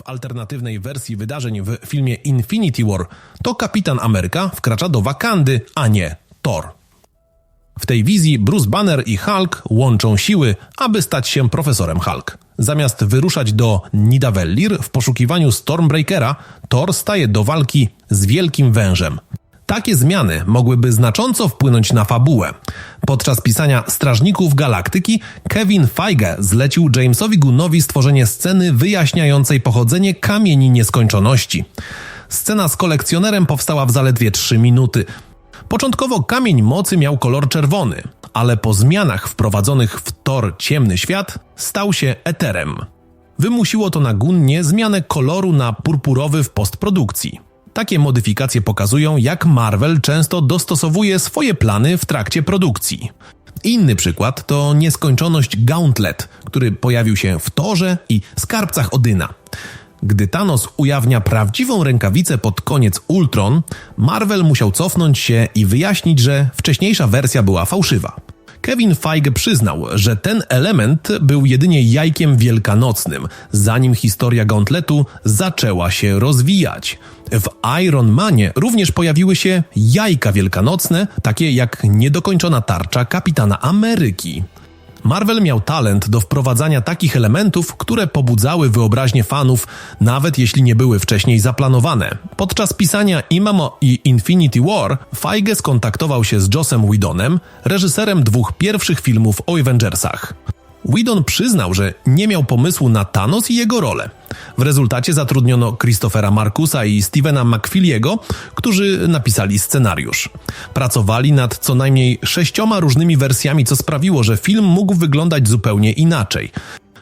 W alternatywnej wersji wydarzeń w filmie Infinity War to Kapitan Ameryka wkracza do Wakandy, a nie Thor. W tej wizji Bruce Banner i Hulk łączą siły, aby stać się profesorem Hulk. Zamiast wyruszać do Nidavellir w poszukiwaniu Stormbreakera, Thor staje do walki z Wielkim Wężem. Takie zmiany mogłyby znacząco wpłynąć na fabułę. Podczas pisania Strażników Galaktyki Kevin Feige zlecił Jamesowi Gunnowi stworzenie sceny wyjaśniającej pochodzenie Kamieni Nieskończoności. Scena z kolekcjonerem powstała w zaledwie 3 minuty. Początkowo kamień mocy miał kolor czerwony, ale po zmianach wprowadzonych w Thor Ciemny Świat stał się eterem. Wymusiło to na Gunnie zmianę koloru na purpurowy w postprodukcji. Takie modyfikacje pokazują, jak Marvel często dostosowuje swoje plany w trakcie produkcji. Inny przykład to nieskończoność Gauntlet, który pojawił się w Torze i Skarbcach Odyna. Gdy Thanos ujawnia prawdziwą rękawicę pod koniec Ultron, Marvel musiał cofnąć się i wyjaśnić, że wcześniejsza wersja była fałszywa. Kevin Feige przyznał, że ten element był jedynie jajkiem wielkanocnym, zanim historia Gauntletu zaczęła się rozwijać. W Iron Manie również pojawiły się jajka wielkanocne, takie jak niedokończona tarcza Kapitana Ameryki. Marvel miał talent do wprowadzania takich elementów, które pobudzały wyobraźnię fanów, nawet jeśli nie były wcześniej zaplanowane. Podczas pisania Imamo i Infinity War, Feige skontaktował się z Jossem Whedonem, reżyserem dwóch pierwszych filmów o Avengersach. Whedon przyznał, że nie miał pomysłu na Thanos i jego rolę. W rezultacie zatrudniono Christophera Markusa i Stevena McFeely'ego, którzy napisali scenariusz. Pracowali nad co najmniej sześcioma różnymi wersjami, co sprawiło, że film mógł wyglądać zupełnie inaczej.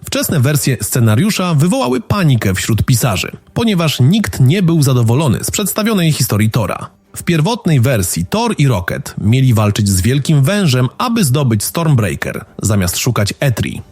Wczesne wersje scenariusza wywołały panikę wśród pisarzy, ponieważ nikt nie był zadowolony z przedstawionej historii Tora. W pierwotnej wersji Thor i Rocket mieli walczyć z Wielkim Wężem, aby zdobyć Stormbreaker, zamiast szukać Etri.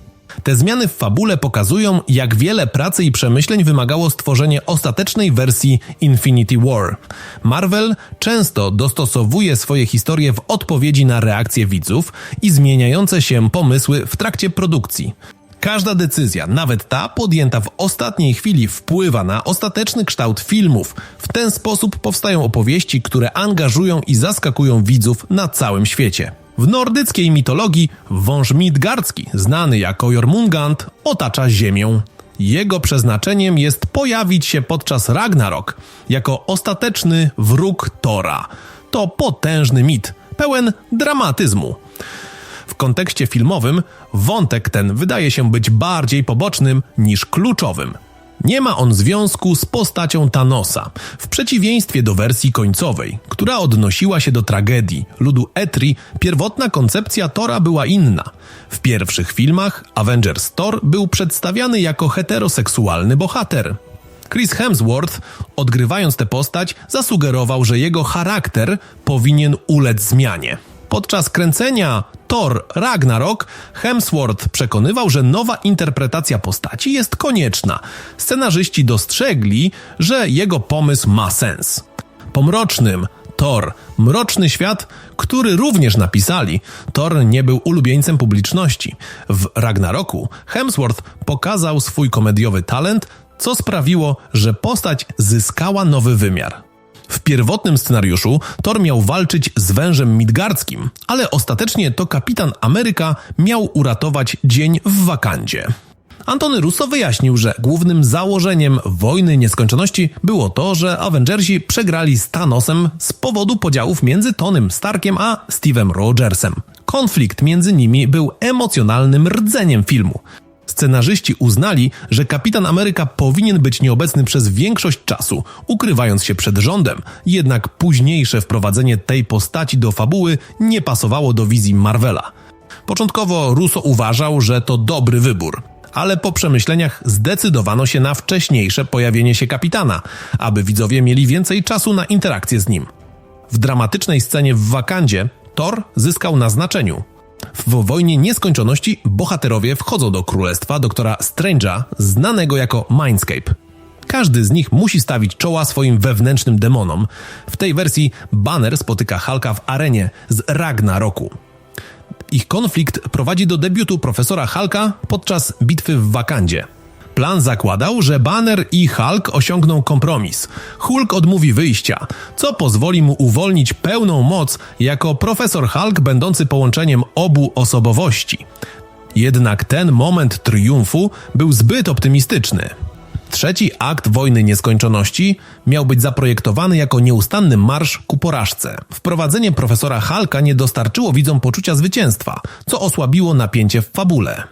Te zmiany w fabule pokazują, jak wiele pracy i przemyśleń wymagało stworzenie ostatecznej wersji Infinity War. Marvel często dostosowuje swoje historie w odpowiedzi na reakcje widzów i zmieniające się pomysły w trakcie produkcji. Każda decyzja, nawet ta podjęta w ostatniej chwili, wpływa na ostateczny kształt filmów. W ten sposób powstają opowieści, które angażują i zaskakują widzów na całym świecie. W nordyckiej mitologii wąż midgardzki, znany jako Jormungand, otacza Ziemię. Jego przeznaczeniem jest pojawić się podczas Ragnarok jako ostateczny wróg Tora. To potężny mit, pełen dramatyzmu. W kontekście filmowym wątek ten wydaje się być bardziej pobocznym niż kluczowym. Nie ma on związku z postacią Thanosa, w przeciwieństwie do wersji końcowej, która odnosiła się do tragedii ludu Etri. Pierwotna koncepcja Tora była inna. W pierwszych filmach Avengers Thor był przedstawiany jako heteroseksualny bohater. Chris Hemsworth, odgrywając tę postać, zasugerował, że jego charakter powinien ulec zmianie. Podczas kręcenia Thor Ragnarok Hemsworth przekonywał, że nowa interpretacja postaci jest konieczna. Scenarzyści dostrzegli, że jego pomysł ma sens. Pomrocznym Thor, mroczny świat, który również napisali, Thor nie był ulubieńcem publiczności. W Ragnaroku Hemsworth pokazał swój komediowy talent, co sprawiło, że postać zyskała nowy wymiar. W pierwotnym scenariuszu Thor miał walczyć z wężem midgardzkim, ale ostatecznie to kapitan Ameryka miał uratować dzień w Wakandzie. Antony Russo wyjaśnił, że głównym założeniem wojny nieskończoności było to, że Avengersi przegrali z Thanosem z powodu podziałów między Tonym Starkiem a Steve'em Rogersem. Konflikt między nimi był emocjonalnym rdzeniem filmu. Scenarzyści uznali, że kapitan Ameryka powinien być nieobecny przez większość czasu, ukrywając się przed rządem, jednak późniejsze wprowadzenie tej postaci do fabuły nie pasowało do wizji Marvela. Początkowo Russo uważał, że to dobry wybór, ale po przemyśleniach zdecydowano się na wcześniejsze pojawienie się kapitana, aby widzowie mieli więcej czasu na interakcję z nim. W dramatycznej scenie w Wakandzie Thor zyskał na znaczeniu. W Wojnie Nieskończoności bohaterowie wchodzą do królestwa doktora Strange'a, znanego jako Mindscape. Każdy z nich musi stawić czoła swoim wewnętrznym demonom. W tej wersji Banner spotyka Hulka w arenie z Ragnaroku. Ich konflikt prowadzi do debiutu profesora Hulka podczas bitwy w Wakandzie. Plan zakładał, że Banner i Hulk osiągną kompromis. Hulk odmówi wyjścia, co pozwoli mu uwolnić pełną moc jako profesor Hulk będący połączeniem obu osobowości. Jednak ten moment triumfu był zbyt optymistyczny. Trzeci akt Wojny Nieskończoności miał być zaprojektowany jako nieustanny marsz ku porażce. Wprowadzenie profesora Halka nie dostarczyło widzom poczucia zwycięstwa, co osłabiło napięcie w fabule.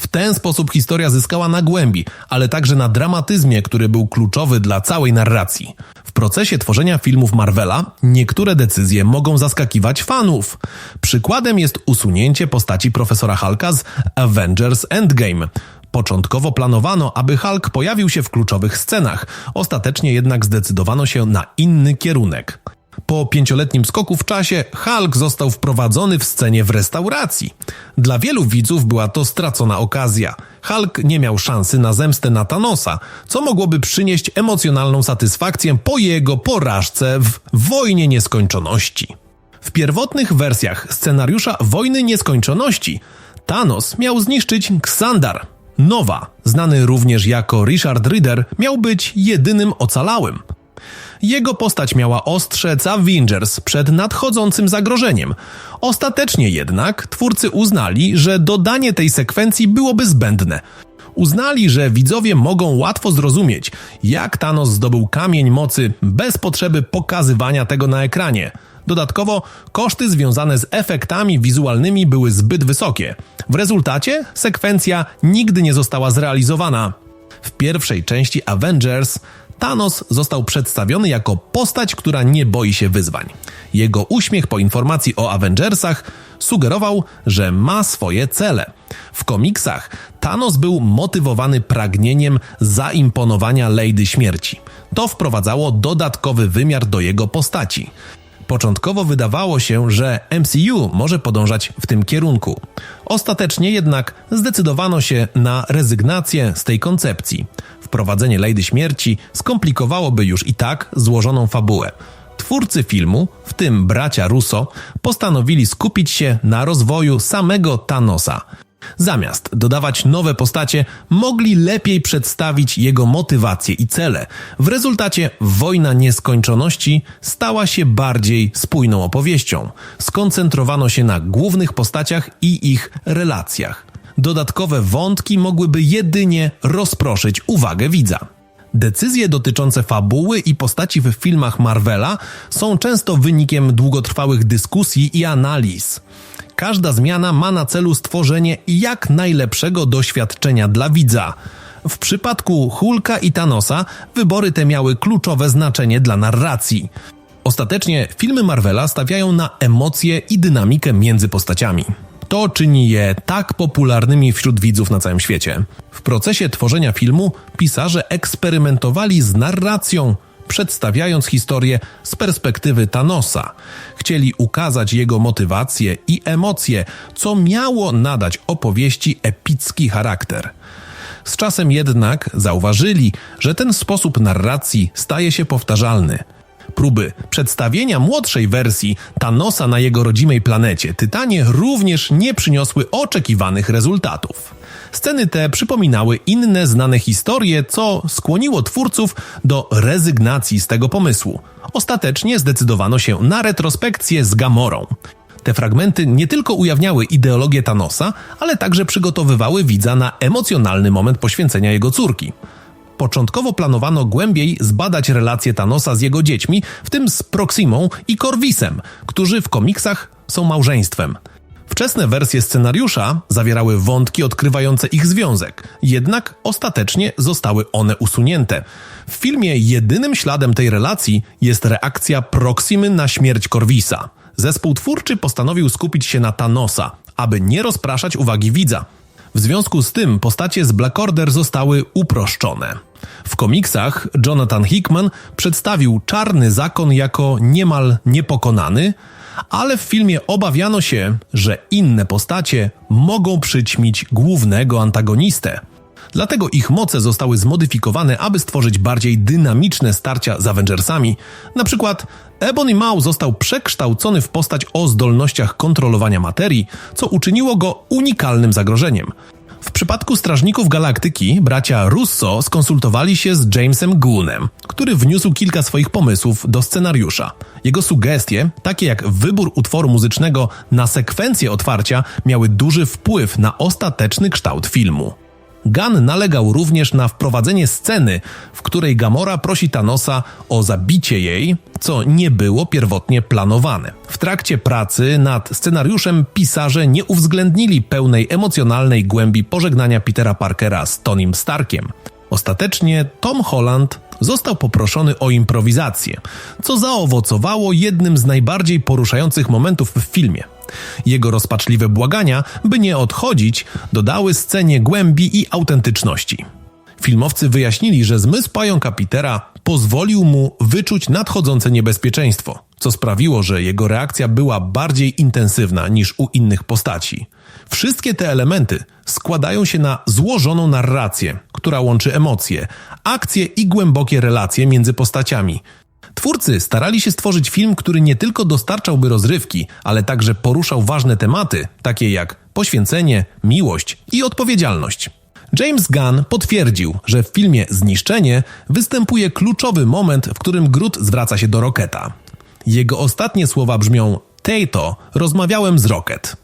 W ten sposób historia zyskała na głębi, ale także na dramatyzmie, który był kluczowy dla całej narracji. W procesie tworzenia filmów Marvela niektóre decyzje mogą zaskakiwać fanów. Przykładem jest usunięcie postaci profesora Hulka z Avengers Endgame. Początkowo planowano, aby Hulk pojawił się w kluczowych scenach, ostatecznie jednak zdecydowano się na inny kierunek. Po pięcioletnim skoku w czasie Hulk został wprowadzony w scenie w restauracji. Dla wielu widzów była to stracona okazja. Hulk nie miał szansy na zemstę na Thanosa, co mogłoby przynieść emocjonalną satysfakcję po jego porażce w Wojnie Nieskończoności. W pierwotnych wersjach scenariusza Wojny Nieskończoności Thanos miał zniszczyć Xandar. Nowa, znany również jako Richard Rider, miał być jedynym ocalałym. Jego postać miała ostrzec Avengers przed nadchodzącym zagrożeniem. Ostatecznie jednak twórcy uznali, że dodanie tej sekwencji byłoby zbędne. Uznali, że widzowie mogą łatwo zrozumieć, jak Thanos zdobył kamień mocy bez potrzeby pokazywania tego na ekranie. Dodatkowo koszty związane z efektami wizualnymi były zbyt wysokie. W rezultacie sekwencja nigdy nie została zrealizowana. W pierwszej części Avengers Thanos został przedstawiony jako postać, która nie boi się wyzwań. Jego uśmiech po informacji o Avengersach sugerował, że ma swoje cele. W komiksach Thanos był motywowany pragnieniem zaimponowania Lady Śmierci. To wprowadzało dodatkowy wymiar do jego postaci. Początkowo wydawało się, że MCU może podążać w tym kierunku. Ostatecznie jednak zdecydowano się na rezygnację z tej koncepcji. Wprowadzenie Lady Śmierci skomplikowałoby już i tak złożoną fabułę. Twórcy filmu, w tym bracia Russo, postanowili skupić się na rozwoju samego Thanosa. Zamiast dodawać nowe postacie, mogli lepiej przedstawić jego motywacje i cele. W rezultacie Wojna Nieskończoności stała się bardziej spójną opowieścią. Skoncentrowano się na głównych postaciach i ich relacjach. Dodatkowe wątki mogłyby jedynie rozproszyć uwagę widza. Decyzje dotyczące fabuły i postaci w filmach Marvela są często wynikiem długotrwałych dyskusji i analiz. Każda zmiana ma na celu stworzenie jak najlepszego doświadczenia dla widza. W przypadku Hulka i Thanosa wybory te miały kluczowe znaczenie dla narracji. Ostatecznie filmy Marvela stawiają na emocje i dynamikę między postaciami. To czyni je tak popularnymi wśród widzów na całym świecie. W procesie tworzenia filmu pisarze eksperymentowali z narracją, przedstawiając historię z perspektywy Thanosa. Chcieli ukazać jego motywacje i emocje, co miało nadać opowieści epicki charakter. Z czasem jednak zauważyli, że ten sposób narracji staje się powtarzalny. Próby przedstawienia młodszej wersji Thanosa na jego rodzimej planecie Tytanie również nie przyniosły oczekiwanych rezultatów. Sceny te przypominały inne znane historie, co skłoniło twórców do rezygnacji z tego pomysłu. Ostatecznie zdecydowano się na retrospekcję z Gamorą. Te fragmenty nie tylko ujawniały ideologię Thanosa, ale także przygotowywały widza na emocjonalny moment poświęcenia jego córki. Początkowo planowano głębiej zbadać relacje Thanosa z jego dziećmi, w tym z Proximą i Corvisem, którzy w komiksach są małżeństwem. Wczesne wersje scenariusza zawierały wątki odkrywające ich związek, jednak ostatecznie zostały one usunięte. W filmie jedynym śladem tej relacji jest reakcja Proximy na śmierć Corvisa. Zespół twórczy postanowił skupić się na Thanosa, aby nie rozpraszać uwagi widza. W związku z tym postacie z Black Order zostały uproszczone. W komiksach Jonathan Hickman przedstawił czarny zakon jako niemal niepokonany, ale w filmie obawiano się, że inne postacie mogą przyćmić głównego antagonistę. Dlatego ich moce zostały zmodyfikowane, aby stworzyć bardziej dynamiczne starcia z Avengersami. Na przykład Ebony Maw został przekształcony w postać o zdolnościach kontrolowania materii, co uczyniło go unikalnym zagrożeniem. W przypadku Strażników Galaktyki bracia Russo skonsultowali się z Jamesem Goonem, który wniósł kilka swoich pomysłów do scenariusza. Jego sugestie, takie jak wybór utworu muzycznego na sekwencję otwarcia, miały duży wpływ na ostateczny kształt filmu. Gunn nalegał również na wprowadzenie sceny, w której Gamora prosi Thanosa o zabicie jej, co nie było pierwotnie planowane. W trakcie pracy nad scenariuszem pisarze nie uwzględnili pełnej emocjonalnej głębi pożegnania Petera Parkera z Tonym Starkiem. Ostatecznie Tom Holland został poproszony o improwizację, co zaowocowało jednym z najbardziej poruszających momentów w filmie. Jego rozpaczliwe błagania, by nie odchodzić, dodały scenie głębi i autentyczności. Filmowcy wyjaśnili, że zmysł pająka Petera pozwolił mu wyczuć nadchodzące niebezpieczeństwo, co sprawiło, że jego reakcja była bardziej intensywna niż u innych postaci. Wszystkie te elementy składają się na złożoną narrację, która łączy emocje, akcje i głębokie relacje między postaciami. Twórcy starali się stworzyć film, który nie tylko dostarczałby rozrywki, ale także poruszał ważne tematy, takie jak poświęcenie, miłość i odpowiedzialność. James Gunn potwierdził, że w filmie Zniszczenie występuje kluczowy moment, w którym Groot zwraca się do Rocketa. Jego ostatnie słowa brzmią: Tato, rozmawiałem z Rocket.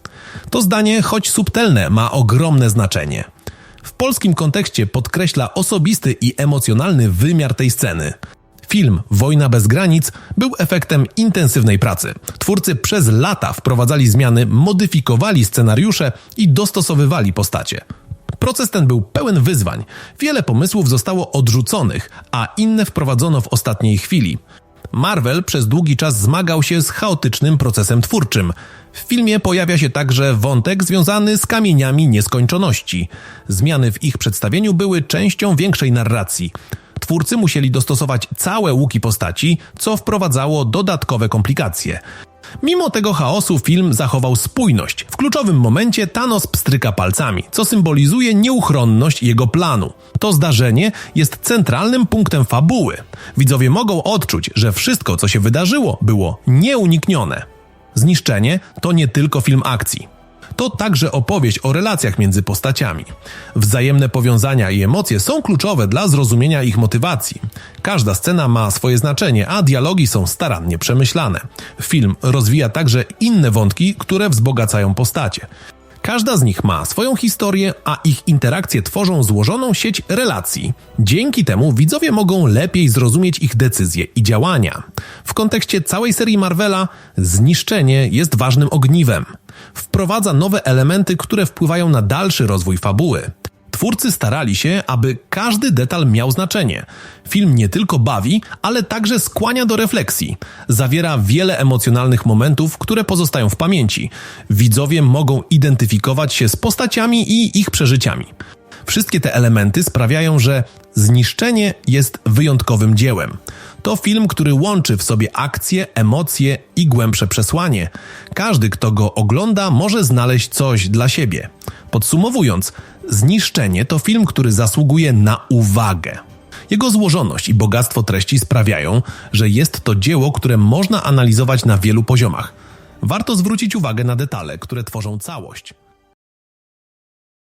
To zdanie, choć subtelne, ma ogromne znaczenie. W polskim kontekście podkreśla osobisty i emocjonalny wymiar tej sceny. Film Wojna bez granic był efektem intensywnej pracy. Twórcy przez lata wprowadzali zmiany, modyfikowali scenariusze i dostosowywali postacie. Proces ten był pełen wyzwań. Wiele pomysłów zostało odrzuconych, a inne wprowadzono w ostatniej chwili. Marvel przez długi czas zmagał się z chaotycznym procesem twórczym. W filmie pojawia się także wątek związany z kamieniami nieskończoności. Zmiany w ich przedstawieniu były częścią większej narracji. Twórcy musieli dostosować całe łuki postaci, co wprowadzało dodatkowe komplikacje. Mimo tego chaosu film zachował spójność. W kluczowym momencie Thanos pstryka palcami, co symbolizuje nieuchronność jego planu. To zdarzenie jest centralnym punktem fabuły. Widzowie mogą odczuć, że wszystko, co się wydarzyło, było nieuniknione. Zniszczenie to nie tylko film akcji. To także opowieść o relacjach między postaciami. Wzajemne powiązania i emocje są kluczowe dla zrozumienia ich motywacji. Każda scena ma swoje znaczenie, a dialogi są starannie przemyślane. Film rozwija także inne wątki, które wzbogacają postacie. Każda z nich ma swoją historię, a ich interakcje tworzą złożoną sieć relacji. Dzięki temu widzowie mogą lepiej zrozumieć ich decyzje i działania. W kontekście całej serii Marvela, zniszczenie jest ważnym ogniwem. Wprowadza nowe elementy, które wpływają na dalszy rozwój fabuły. Twórcy starali się, aby każdy detal miał znaczenie. Film nie tylko bawi, ale także skłania do refleksji. Zawiera wiele emocjonalnych momentów, które pozostają w pamięci. Widzowie mogą identyfikować się z postaciami i ich przeżyciami. Wszystkie te elementy sprawiają, że Zniszczenie jest wyjątkowym dziełem. To film, który łączy w sobie akcje, emocje i głębsze przesłanie. Każdy, kto go ogląda, może znaleźć coś dla siebie. Podsumowując, Zniszczenie to film, który zasługuje na uwagę. Jego złożoność i bogactwo treści sprawiają, że jest to dzieło, które można analizować na wielu poziomach. Warto zwrócić uwagę na detale, które tworzą całość.